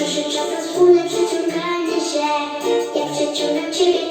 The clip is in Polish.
Kończy się czas na wspólne przeciąganie się. Ja przeciągam Ciebie